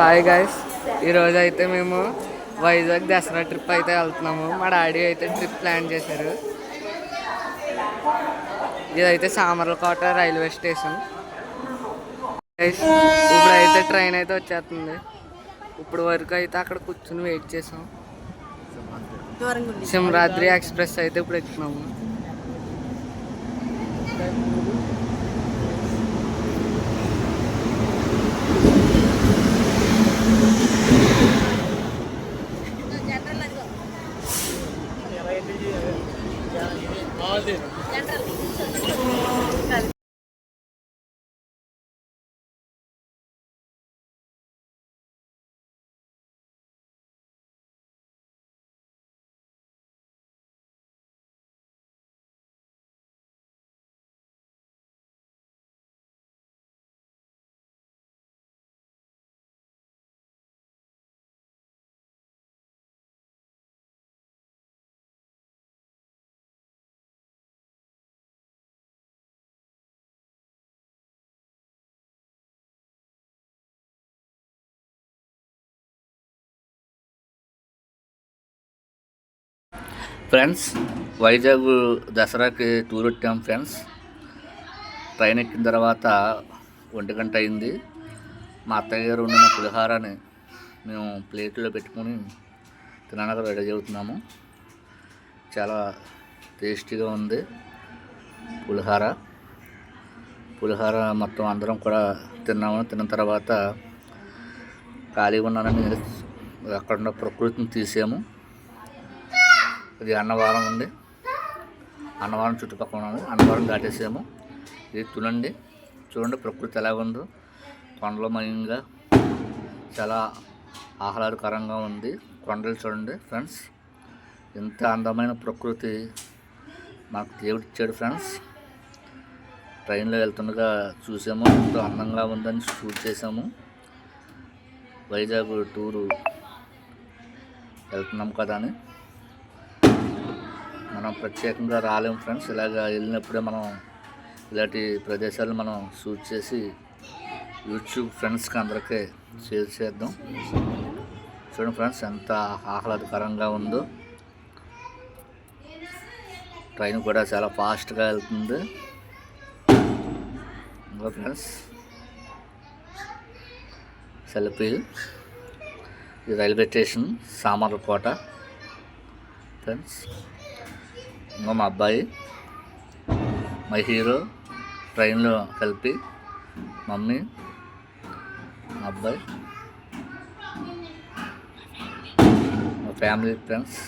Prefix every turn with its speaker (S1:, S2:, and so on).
S1: Hi guys ఈరోజు అయితే మేము వైజాగ్ దసరా ట్రిప్ అయితే వెళ్తున్నాము. మా డాడీ అయితే ట్రిప్ ప్లాన్ చేశారు. ఇదైతే సామర్లకోట రైల్వే స్టేషన్. గైస్ ఇప్పుడు అయితే ట్రైన్ అయితే వచ్చేస్తుంది. ఇప్పుడు వరకు అయితే అక్కడ కూర్చుని వెయిట్ చేసాం. సింహరాద్రి ఎక్స్ప్రెస్ అయితే ఇప్పుడు ఎక్కుతున్నాము Hadi.
S2: ఫ్రెండ్స్ వైజాగ్ దసరాకి టూర్ వచ్చాం ఫ్రెండ్స్. ట్రైన్ ఎక్కిన తర్వాత ఒంటి గంట అయింది. మా అత్తయ్య గారు వండిన పులిహారాన్ని మేము ప్లేట్లో పెట్టుకొని తినడానికి రెడీ అవుతున్నాము. చాలా టేస్టీగా ఉంది పులిహార. పులిహార మొత్తం అందరం కూడా తిన్నాము. తిన్న తర్వాత ఖాళీగా ఉన్నానని అక్కడ ఉన్న ప్రకృతిని తీసాము ఇది అన్నవరం ఉంది. అన్నవరం చుట్టుపక్కల ఉన్నది. అన్నవరం దాటేసాము. ఇది తులండి. చూడండి ప్రకృతి ఎలా కొండలమయంగా కొండల చాలా ఆహ్లాదకరంగా ఉంది. కొండలు చూడండి ఫ్రెండ్స్ ఎంత అందమైన ప్రకృతి మాకు దేవుడు ఇచ్చాడు ఫ్రెండ్స్ ట్రైన్లో వెళ్తుండగా చూసాము ఎంతో అందంగా ఉందని షూట్ చేసాము. వైజాగ్ టూరు వెళ్తున్నాం కదా అని. మనం ప్రత్యేకంగా రాలేం ఫ్రెండ్స్. ఇలాగ వెళ్ళినప్పుడే మనం ఇలాంటి ప్రదేశాలు మనం షూట్ చేసి యూట్యూబ్ ఫ్రెండ్స్కి అందరికీ షేర్ చేద్దాం. చూడండి ఫ్రెండ్స్ ఎంత ఆహ్లాదకరంగా ఉందో. ట్రైన్ కూడా చాలా ఫాస్ట్గా వెళ్తుంది. ఇంకా friends selfie. Railway station Samarlakota. Friends ఇంకా మా అబ్బాయి మా హీరో ట్రైన్లో కలిపి మమ్మీ మా అబ్బాయి మా ఫ్యామిలీ ఫ్రెండ్స్.